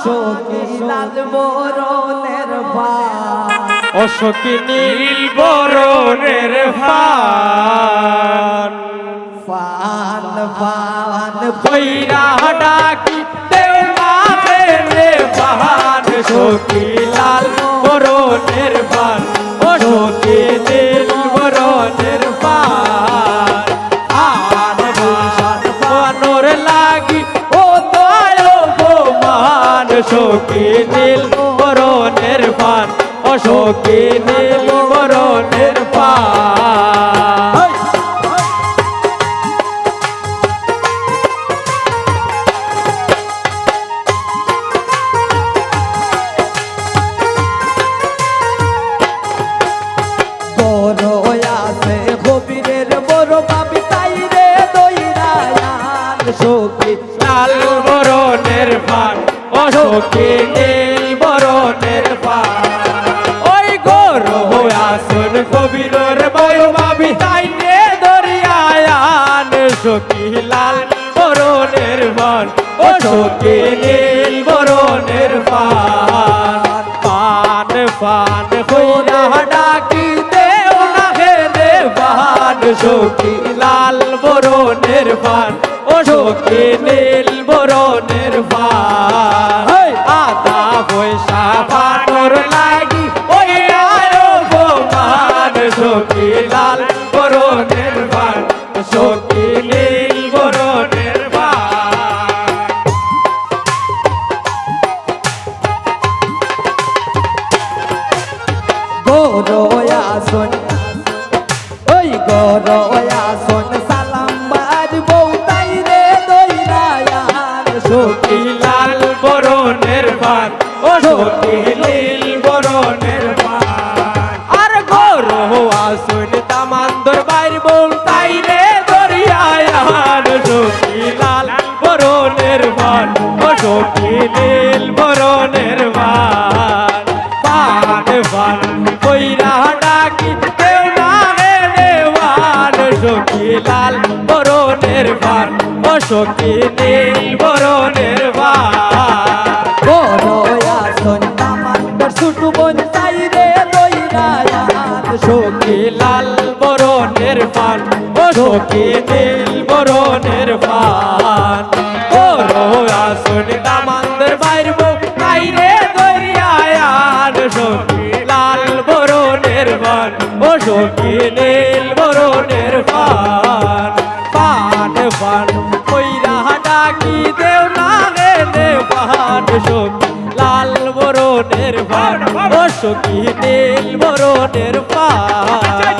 সখী লাল বরণের ভান অশোকী নীল বরণের ফান ফান ফান বৈরা ডাকি দেওয়ারে রে ফান সখী নীল বরণের ফান অশোকী নীল বরণের অশোকে নীল বরণের ফান ওই গোর আসন কবিরর বয় ভাবি দরিয়ায়ান সখী লাল বরণের ফান অশোকে নীল বরণের ফান পান ফান কইরা ডাকি দেও না হে দেবান। সখী লাল বরণের ফান ও সখী নীল আদা পয়সা পাটর লাগি, ওই আয়ো গোমান সখী লাল, বরণের ফান সখী নীল বরণের গরয়াসন ওই গরয়াসন সালাম বাজবো তাই রে দইরায়ান সখী লাল, বরণের সখী নীল বরণের পান। আর গর আসুন তামান্দর বাইর বল তাই রে দরিয়ায়ান সখী লাল বরণের পান। ও সখী নীল বরণের পান। পান পান কইরা ডাকি দেও না রে দেওয়ান সখী লাল বরণের পান। ও সখী নীল বরণের পান, ও সখী নীল বরণের পান। ও আসুন দামান্দের বাইর বাইরে দরিয়ায়ান সখী লাল বরণের পান। ও সখী নীল বরণের পান পান পান, কইরা ডাকি দেও না রে দেবান সখী লাল বরণের পান। ও সখী নীল বরণের পান।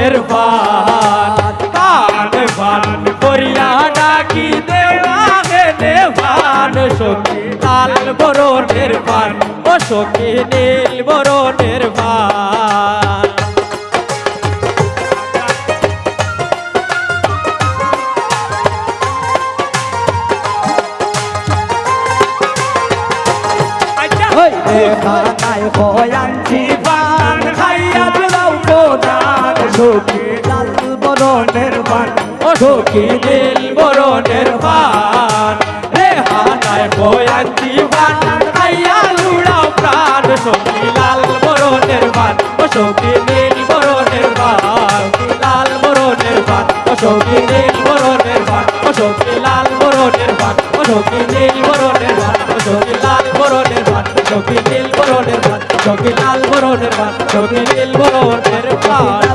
বরণের পান পান পান করিয়া ডাকি দেওয়াকে দেবান সখী। লাল বরণের পান ও সখী নীল বরণের পান ওই দেখানায় কয়াঞ্চি সখী নীল বরণের পান রে হানায় বয়ান্তি পান আইয়া লুড়াও প্রাণ সখী লাল বরণের পান ও সখী নীল বরণের পান লাল বরণের পান ও সখী নীল বরণের পান ও সখী লাল বরণের পান ও সখী নীল বরণের পান ও সখী লাল বরণের পান সখী নীল বরণের পান সখী লাল বরণের পান সখী নীল বরণের পান